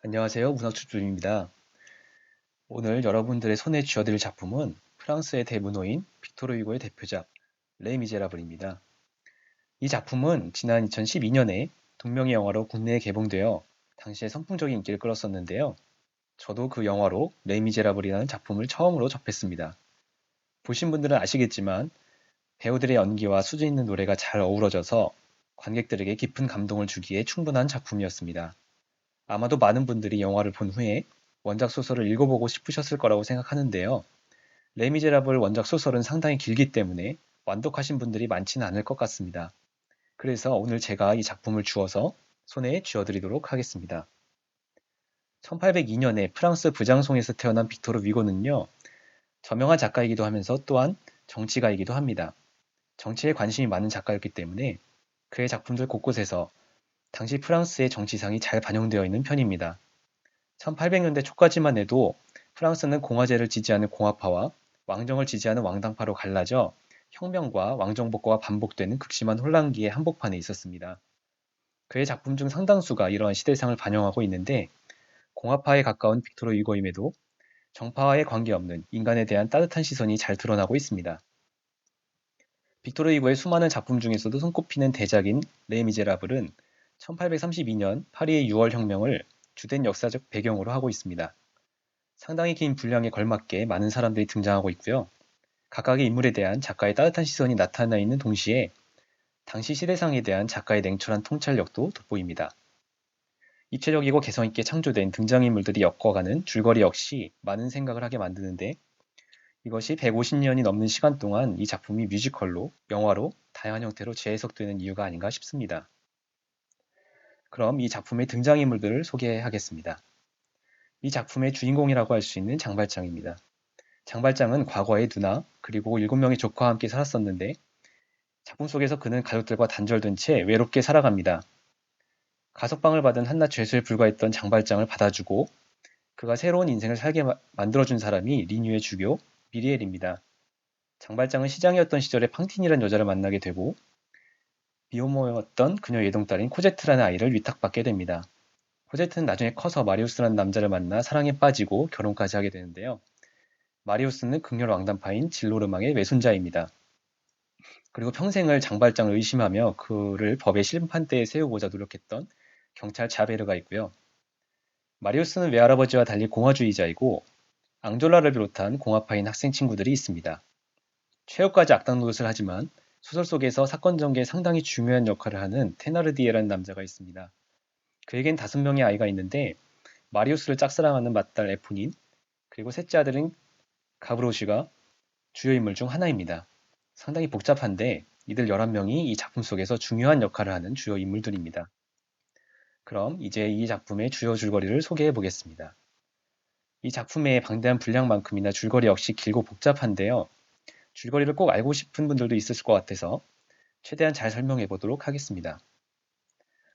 안녕하세요. 문학출주입니다. 오늘 여러분들의 손에 쥐어드릴 작품은 프랑스의 대문호인 빅토르 위고의 대표작 레 미제라블입니다. 이 작품은 지난 2012년에 동명의 영화로 국내에 개봉되어 당시에 선풍적인 인기를 끌었었는데요. 저도 그 영화로 레 미제라블이라는 작품을 처음으로 접했습니다. 보신 분들은 아시겠지만 배우들의 연기와 수준 있는 노래가 잘 어우러져서 관객들에게 깊은 감동을 주기에 충분한 작품이었습니다. 아마도 많은 분들이 영화를 본 후에 원작 소설을 읽어보고 싶으셨을 거라고 생각하는데요. 레미제라블 원작 소설은 상당히 길기 때문에 완독하신 분들이 많지는 않을 것 같습니다. 그래서 오늘 제가 이 작품을 주어서 손에 쥐어드리도록 하겠습니다. 1802년에 프랑스 부장송에서 태어난 빅토르 위고는요, 저명한 작가이기도 하면서 또한 정치가이기도 합니다. 정치에 관심이 많은 작가였기 때문에 그의 작품들 곳곳에서 당시 프랑스의 정치상이 잘 반영되어 있는 편입니다. 1800년대 초까지만 해도 프랑스는 공화제를 지지하는 공화파와 왕정을 지지하는 왕당파로 갈라져 혁명과 왕정복과가 반복되는 극심한 혼란기의 한복판에 있었습니다. 그의 작품 중 상당수가 이러한 시대상을 반영하고 있는데 공화파에 가까운 빅토르 유고임에도 정파와의 관계없는 인간에 대한 따뜻한 시선이 잘 드러나고 있습니다. 빅토르 유고의 수많은 작품 중에서도 손꼽히는 대작인 레 미제라블은 1832년 파리의 6월 혁명을 주된 역사적 배경으로 하고 있습니다. 상당히 긴 분량에 걸맞게 많은 사람들이 등장하고 있고요. 각각의 인물에 대한 작가의 따뜻한 시선이 나타나 있는 동시에 당시 시대상에 대한 작가의 냉철한 통찰력도 돋보입니다. 입체적이고 개성있게 창조된 등장인물들이 엮어가는 줄거리 역시 많은 생각을 하게 만드는데 이것이 150년이 넘는 시간 동안 이 작품이 뮤지컬로, 영화로 다양한 형태로 재해석되는 이유가 아닌가 싶습니다. 그럼 이 작품의 등장인물들을 소개하겠습니다. 이 작품의 주인공이라고 할 수 있는 장발장입니다. 장발장은 과거의 누나 그리고 일곱 명의 조카와 함께 살았었는데 작품 속에서 그는 가족들과 단절된 채 외롭게 살아갑니다. 가석방을 받은 한낱 죄수에 불과했던 장발장을 받아주고 그가 새로운 인생을 살게 만들어준 사람이 리뉴의 주교 미리엘입니다. 장발장은 시장이었던 시절에 팡틴이라는 여자를 만나게 되고 미혼모였던 그녀의 외동딸인 코제트라는 아이를 위탁받게 됩니다. 코제트는 나중에 커서 마리우스라는 남자를 만나 사랑에 빠지고 결혼까지 하게 되는데요. 마리우스는 극렬 왕단파인 진로르망의 외손자입니다. 그리고 평생을 장발장을 의심하며 그를 법의 심판대에 세우고자 노력했던 경찰 자베르가 있고요. 마리우스는 외할아버지와 달리 공화주의자이고 앙졸라를 비롯한 공화파인 학생 친구들이 있습니다. 최후까지 악당 노릇을 하지만 소설 속에서 사건 전개에 상당히 중요한 역할을 하는 테나르디에라는 남자가 있습니다. 그에겐 다섯 명의 아이가 있는데 마리우스를 짝사랑하는 맏딸 에폰인 그리고 셋째 아들인 가브로시가 주요 인물 중 하나입니다. 상당히 복잡한데 이들 11명이 이 작품 속에서 중요한 역할을 하는 주요 인물들입니다. 그럼 이제 이 작품의 주요 줄거리를 소개해 보겠습니다. 이 작품의 방대한 분량만큼이나 줄거리 역시 길고 복잡한데요. 줄거리를 꼭 알고 싶은 분들도 있으실 것 같아서 최대한 잘 설명해 보도록 하겠습니다.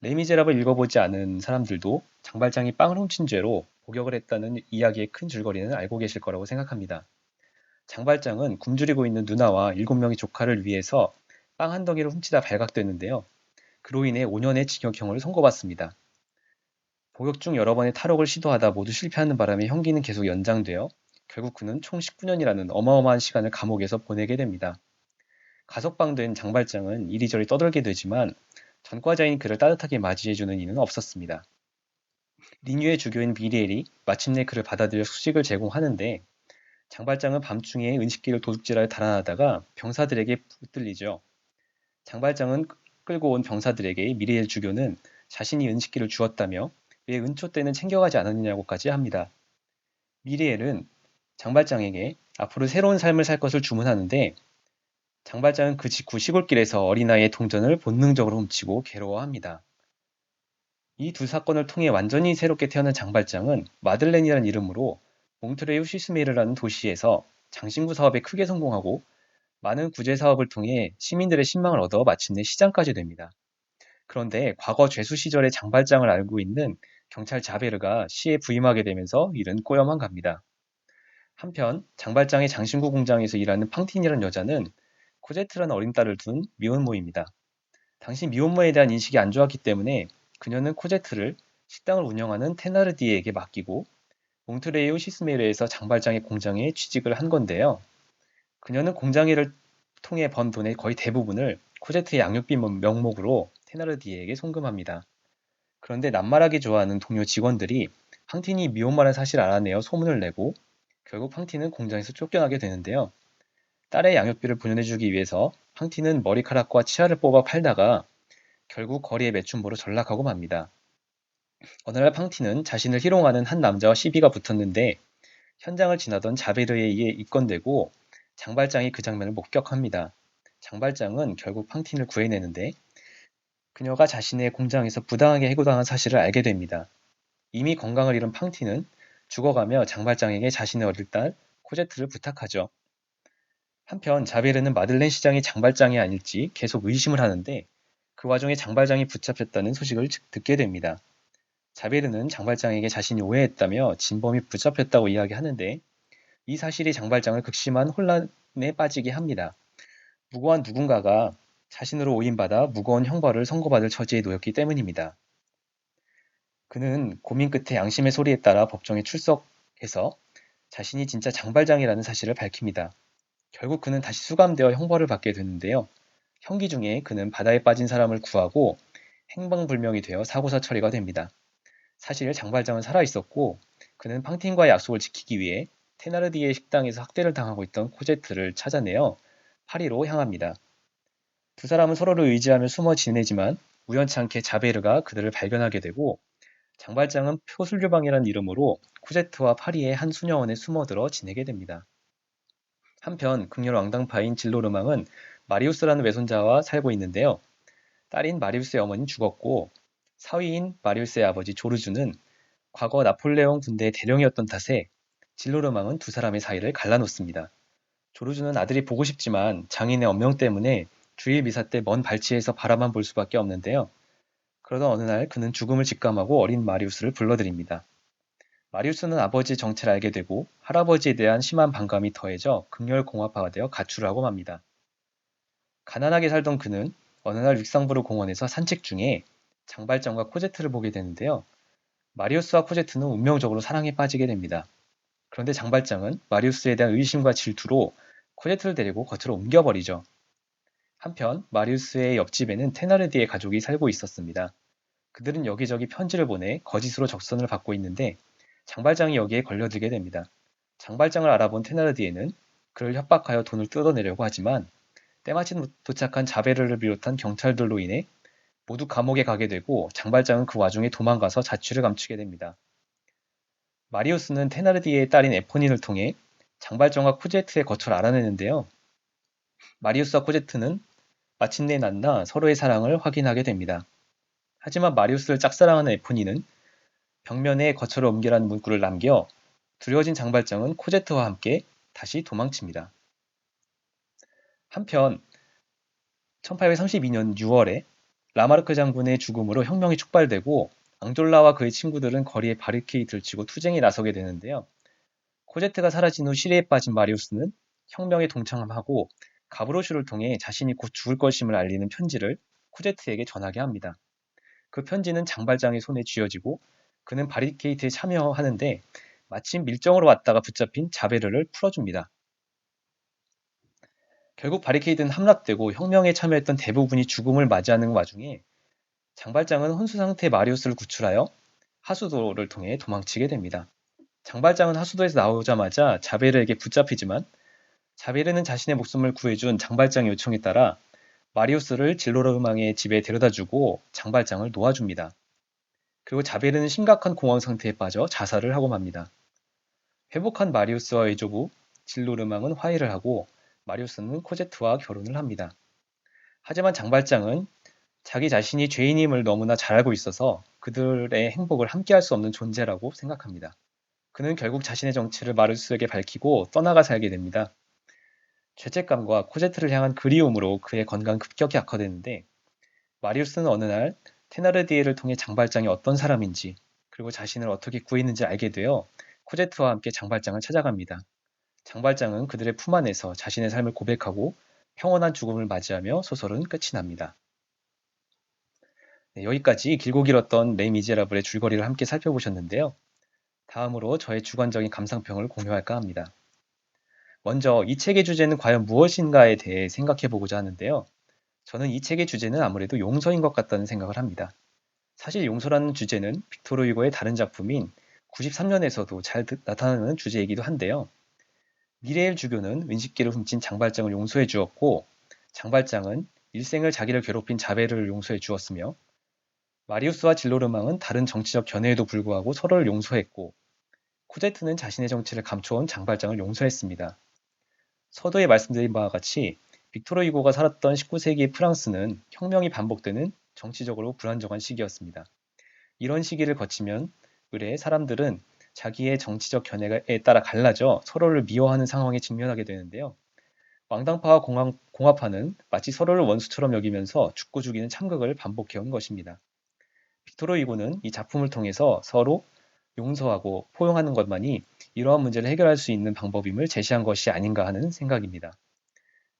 레미제랍을 읽어보지 않은 사람들도 장발장이 빵을 훔친 죄로 복역을 했다는 이야기의 큰 줄거리는 알고 계실 거라고 생각합니다. 장발장은 굶주리고 있는 누나와 7명의 조카를 위해서 빵 한 덩이를 훔치다 발각됐는데요. 그로 인해 5년의 징역형을 선고받습니다. 복역 중 여러 번의 탈옥을 시도하다 모두 실패하는 바람에 형기는 계속 연장되어 결국 그는 총 19년이라는 어마어마한 시간을 감옥에서 보내게 됩니다. 가석방된 장발장은 이리저리 떠들게 되지만 전과자인 그를 따뜻하게 맞이해주는 이는 없었습니다. 리뉴의 주교인 미리엘이 마침내 그를 받아들여 수식을 제공하는데 장발장은 밤중에 은식기를 도둑질하여 달아나다가 병사들에게 붙들리죠. 장발장은 끌고 온 병사들에게 미리엘 주교는 자신이 은식기를 주었다며 왜 은초 때는 챙겨가지 않았느냐고까지 합니다. 미리엘은 장발장에게 앞으로 새로운 삶을 살 것을 주문하는데 장발장은 그 직후 시골길에서 어린아이의 동전을 본능적으로 훔치고 괴로워합니다. 이 두 사건을 통해 완전히 새롭게 태어난 장발장은 마들렌이라는 이름으로 몽트레우 시스메르라는 도시에서 장신구 사업에 크게 성공하고 많은 구제 사업을 통해 시민들의 신망을 얻어 마침내 시장까지 됩니다. 그런데 과거 죄수 시절의 장발장을 알고 있는 경찰 자베르가 시에 부임하게 되면서 일은 꼬여만 갑니다. 한편 장발장의 장신구 공장에서 일하는 팡틴이라는 여자는 코제트라는 어린 딸을 둔 미혼모입니다. 당시 미혼모에 대한 인식이 안 좋았기 때문에 그녀는 코제트를 식당을 운영하는 테나르디에게 맡기고 몽트레이오 시스메르에서 장발장의 공장에 취직을 한 건데요. 그녀는 공장 일을 통해 번 돈의 거의 대부분을 코제트의 양육비 명목으로 테나르디에게 송금합니다. 그런데 낱말하기 좋아하는 동료 직원들이 황틴이 미혼모라는 사실을 알아내어 소문을 내고 결국 황틴은 공장에서 쫓겨나게 되는데요. 딸의 양육비를 보내주기 위해서 황틴은 머리카락과 치아를 뽑아 팔다가 결국 거리의 매춘부로 전락하고 맙니다. 어느 날 팡티는 자신을 희롱하는 한 남자와 시비가 붙었는데 현장을 지나던 자베르에 의해 입건되고 장발장이 그 장면을 목격합니다. 장발장은 결국 팡틴을 구해내는데 그녀가 자신의 공장에서 부당하게 해고당한 사실을 알게 됩니다. 이미 건강을 잃은 팡틴은 죽어가며 장발장에게 자신의 어릴 딸 코제트를 부탁하죠. 한편 자베르는 마들렌 시장이 장발장이 아닐지 계속 의심을 하는데 그 와중에 장발장이 붙잡혔다는 소식을 듣게 됩니다. 자베르는 장발장에게 자신이 오해했다며 진범이 붙잡혔다고 이야기하는데 이 사실이 장발장을 극심한 혼란에 빠지게 합니다. 무고한 누군가가 자신으로 오인받아 무거운 형벌을 선고받을 처지에 놓였기 때문입니다. 그는 고민 끝에 양심의 소리에 따라 법정에 출석해서 자신이 진짜 장발장이라는 사실을 밝힙니다. 결국 그는 다시 수감되어 형벌을 받게 되는데요. 형기 중에 그는 바다에 빠진 사람을 구하고 행방불명이 되어 사고사 처리가 됩니다. 사실 장발장은 살아있었고 그는 팡틴과의 약속을 지키기 위해 테나르디의 식당에서 학대를 당하고 있던 코제트를 찾아내어 파리로 향합니다. 두 사람은 서로를 의지하며 숨어 지내지만 우연치 않게 자베르가 그들을 발견하게 되고 장발장은 표술유방이라는 이름으로 코제트와 파리의 한 수녀원에 숨어들어 지내게 됩니다. 한편 극렬 왕당파인 진로르망은 마리우스라는 외손자와 살고 있는데요. 딸인 마리우스의 어머니는 죽었고 사위인 마리우스의 아버지 조르주는 과거 나폴레옹 군대의 대령이었던 탓에 진로르망은 두 사람의 사이를 갈라놓습니다. 조르주는 아들이 보고 싶지만 장인의 엄명 때문에 주일 미사 때 먼 발치에서 바라만 볼 수밖에 없는데요. 그러던 어느 날 그는 죽음을 직감하고 어린 마리우스를 불러들입니다. 마리우스는 아버지의 정체를 알게 되고 할아버지에 대한 심한 반감이 더해져 극렬 공화파가 되어 가출을 하고 맙니다. 가난하게 살던 그는 어느 날 릭상부르 공원에서 산책 중에 장발장과 코제트를 보게 되는데요. 마리우스와 코제트는 운명적으로 사랑에 빠지게 됩니다. 그런데 장발장은 마리우스에 대한 의심과 질투로 코제트를 데리고 겉으로 옮겨버리죠. 한편 마리우스의 옆집에는 테나르디의 가족이 살고 있었습니다. 그들은 여기저기 편지를 보내 거짓으로 적선을 받고 있는데 장발장이 여기에 걸려들게 됩니다. 장발장을 알아본 테나르디에는 그를 협박하여 돈을 뜯어내려고 하지만 때마침 도착한 자베르를 비롯한 경찰들로 인해 모두 감옥에 가게 되고 장발장은 그 와중에 도망가서 자취를 감추게 됩니다. 마리우스는 테나르디의 딸인 에포닌을 통해 장발장과 코제트의 거처를 알아내는데요. 마리우스와 코제트는 마침내 만나 서로의 사랑을 확인하게 됩니다. 하지만 마리우스를 짝사랑하는 에포닌은 벽면에 거처를 옮기라는 문구를 남겨 두려워진 장발장은 코제트와 함께 다시 도망칩니다. 한편 1832년 6월에 라마르크 장군의 죽음으로 혁명이 촉발되고 앙졸라와 그의 친구들은 거리에 바리케이트를 치고 투쟁에 나서게 되는데요. 코제트가 사라진 후 시리에 빠진 마리우스는 혁명에 동참하고 가브로슈를 통해 자신이 곧 죽을 것임을 알리는 편지를 코제트에게 전하게 합니다. 그 편지는 장발장의 손에 쥐어지고 그는 바리케이트에 참여하는데 마침 밀정으로 왔다가 붙잡힌 자베르를 풀어줍니다. 결국 바리케이드는 함락되고 혁명에 참여했던 대부분이 죽음을 맞이하는 와중에 장발장은 혼수 상태 마리우스를 구출하여 하수도를 통해 도망치게 됩니다. 장발장은 하수도에서 나오자마자 자베르에게 붙잡히지만 자베르는 자신의 목숨을 구해준 장발장의 요청에 따라 마리우스를 진로르망의 집에 데려다주고 장발장을 놓아줍니다. 그리고 자베르는 심각한 공황 상태에 빠져 자살을 하고 맙니다. 회복한 마리우스와 의조부 진로르망은 화해를 하고 마리우스는 코제트와 결혼을 합니다. 하지만 장발장은 자기 자신이 죄인임을 너무나 잘 알고 있어서 그들의 행복을 함께할 수 없는 존재라고 생각합니다. 그는 결국 자신의 정체를 마리우스에게 밝히고 떠나가 살게 됩니다. 죄책감과 코제트를 향한 그리움으로 그의 건강 급격히 악화되는데 마리우스는 어느 날 테나르디에를 통해 장발장이 어떤 사람인지 그리고 자신을 어떻게 구했는지 알게 되어 코제트와 함께 장발장을 찾아갑니다. 장발장은 그들의 품 안에서 자신의 삶을 고백하고 평온한 죽음을 맞이하며 소설은 끝이 납니다. 네, 여기까지 길고 길었던 레이 미제라블의 줄거리를 함께 살펴보셨는데요. 다음으로 저의 주관적인 감상평을 공유할까 합니다. 먼저 이 책의 주제는 과연 무엇인가에 대해 생각해 보고자 하는데요. 저는 이 책의 주제는 아무래도 용서인 것 같다는 생각을 합니다. 사실 용서라는 주제는 빅토르 위고의 다른 작품인 93년에서도 잘 나타나는 주제이기도 한데요. 미래엘 주교는 은식기를 훔친 장발장을 용서해 주었고 장발장은 일생을 자기를 괴롭힌 자베를 용서해 주었으며 마리우스와 진로르망은 다른 정치적 견해에도 불구하고 서로를 용서했고 코제트는 자신의 정치를 감춰온 장발장을 용서했습니다. 서도에 말씀드린 바와 같이 빅토르 이고가 살았던 19세기 프랑스는 혁명이 반복되는 정치적으로 불안정한 시기였습니다. 이런 시기를 거치면 의뢰 사람들은 자기의 정치적 견해에 따라 갈라져 서로를 미워하는 상황에 직면하게 되는데요. 왕당파와 공항, 공화파는 마치 서로를 원수처럼 여기면서 죽고 죽이는 참극을 반복해온 것입니다. 빅토르 이고는 이 작품을 통해서 서로 용서하고 포용하는 것만이 이러한 문제를 해결할 수 있는 방법임을 제시한 것이 아닌가 하는 생각입니다.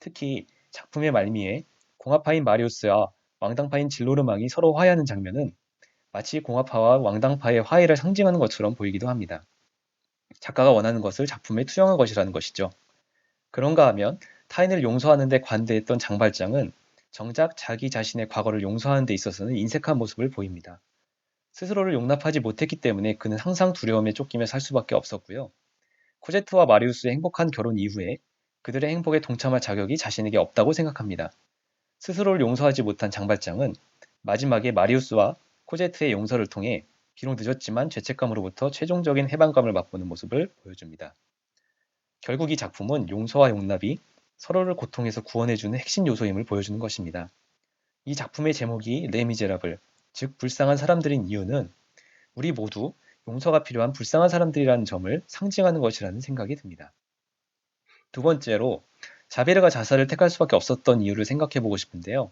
특히 작품의 말미에 공화파인 마리우스와 왕당파인 진로르망이 서로 화해하는 장면은 마치 공화파와 왕당파의 화해를 상징하는 것처럼 보이기도 합니다. 작가가 원하는 것을 작품에 투영한 것이라는 것이죠. 그런가 하면 타인을 용서하는 데 관대했던 장발장은 정작 자기 자신의 과거를 용서하는 데 있어서는 인색한 모습을 보입니다. 스스로를 용납하지 못했기 때문에 그는 항상 두려움에 쫓기며 살 수밖에 없었고요. 코제트와 마리우스의 행복한 결혼 이후에 그들의 행복에 동참할 자격이 자신에게 없다고 생각합니다. 스스로를 용서하지 못한 장발장은 마지막에 마리우스와 코제트의 용서를 통해 비록 늦었지만 죄책감으로부터 최종적인 해방감을 맛보는 모습을 보여줍니다. 결국 이 작품은 용서와 용납이 서로를 고통에서 구원해주는 핵심 요소임을 보여주는 것입니다. 이 작품의 제목이 레미제라블, 즉 불쌍한 사람들인 이유는 우리 모두 용서가 필요한 불쌍한 사람들이라는 점을 상징하는 것이라는 생각이 듭니다. 두 번째로 자베르가 자살을 택할 수밖에 없었던 이유를 생각해 보고 싶은데요.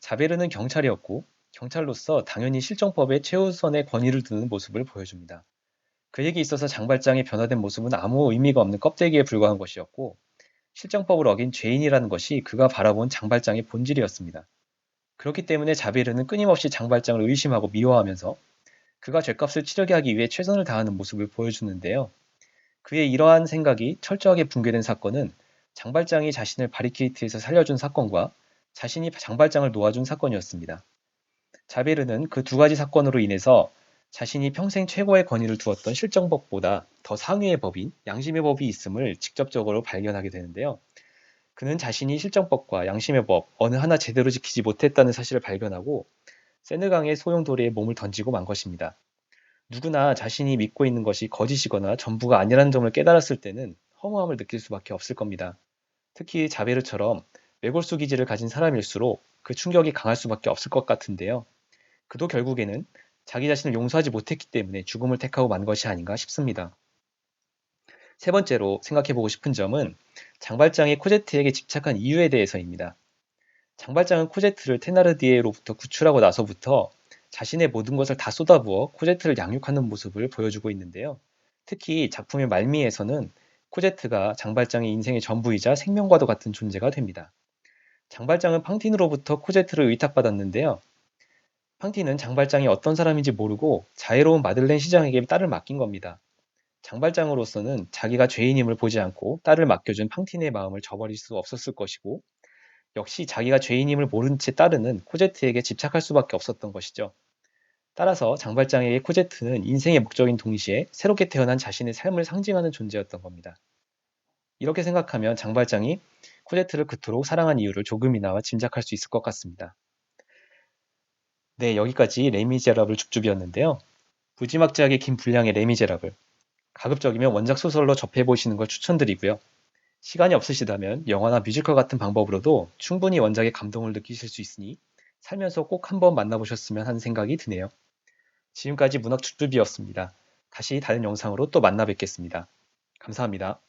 자베르는 경찰이었고 경찰로서 당연히 실정법에 최우선의 권위를 두는 모습을 보여줍니다. 그에게 있어서 장발장의 변화된 모습은 아무 의미가 없는 껍데기에 불과한 것이었고 실정법을 어긴 죄인이라는 것이 그가 바라본 장발장의 본질이었습니다. 그렇기 때문에 자베르는 끊임없이 장발장을 의심하고 미워하면서 그가 죄값을 치르게 하기 위해 최선을 다하는 모습을 보여주는데요. 그의 이러한 생각이 철저하게 붕괴된 사건은 장발장이 자신을 바리케이트에서 살려준 사건과 자신이 장발장을 놓아준 사건이었습니다. 자베르는 그 두 가지 사건으로 인해서 자신이 평생 최고의 권위를 두었던 실정법보다 더 상위의 법인 양심의 법이 있음을 직접적으로 발견하게 되는데요. 그는 자신이 실정법과 양심의 법 어느 하나 제대로 지키지 못했다는 사실을 발견하고 세느강의 소용돌이에 몸을 던지고 만 것입니다. 누구나 자신이 믿고 있는 것이 거짓이거나 전부가 아니라는 점을 깨달았을 때는 허무함을 느낄 수밖에 없을 겁니다. 특히 자베르처럼 외골수 기질을 가진 사람일수록 그 충격이 강할 수밖에 없을 것 같은데요. 그도 결국에는 자기 자신을 용서하지 못했기 때문에 죽음을 택하고 만 것이 아닌가 싶습니다. 세 번째로 생각해보고 싶은 점은 장발장이 코제트에게 집착한 이유에 대해서입니다. 장발장은 코제트를 테나르디에로부터 구출하고 나서부터 자신의 모든 것을 다 쏟아부어 코제트를 양육하는 모습을 보여주고 있는데요. 특히 작품의 말미에서는 코제트가 장발장의 인생의 전부이자 생명과도 같은 존재가 됩니다. 장발장은 팡틴으로부터 코제트를 의탁받았는데요. 팡틴은 장발장이 어떤 사람인지 모르고 자애로운 마들렌 시장에게 딸을 맡긴 겁니다. 장발장으로서는 자기가 죄인임을 보지 않고 딸을 맡겨준 팡틴의 마음을 저버릴 수 없었을 것이고 역시 자기가 죄인임을 모른 채 따르는 코제트에게 집착할 수밖에 없었던 것이죠. 따라서 장발장에게 코제트는 인생의 목적인 동시에 새롭게 태어난 자신의 삶을 상징하는 존재였던 겁니다. 이렇게 생각하면 장발장이 코제트를 그토록 사랑한 이유를 조금이나마 짐작할 수 있을 것 같습니다. 네, 여기까지 레미제라블 죽주비였는데요. 무지막지하게 긴 분량의 레미제라블. 가급적이면 원작 소설로 접해 보시는 걸 추천드리고요. 시간이 없으시다면 영화나 뮤지컬 같은 방법으로도 충분히 원작의 감동을 느끼실 수 있으니 살면서 꼭 한번 만나보셨으면 하는 생각이 드네요. 지금까지 문학축주비였습니다. 다시 다른 영상으로 또 만나 뵙겠습니다. 감사합니다.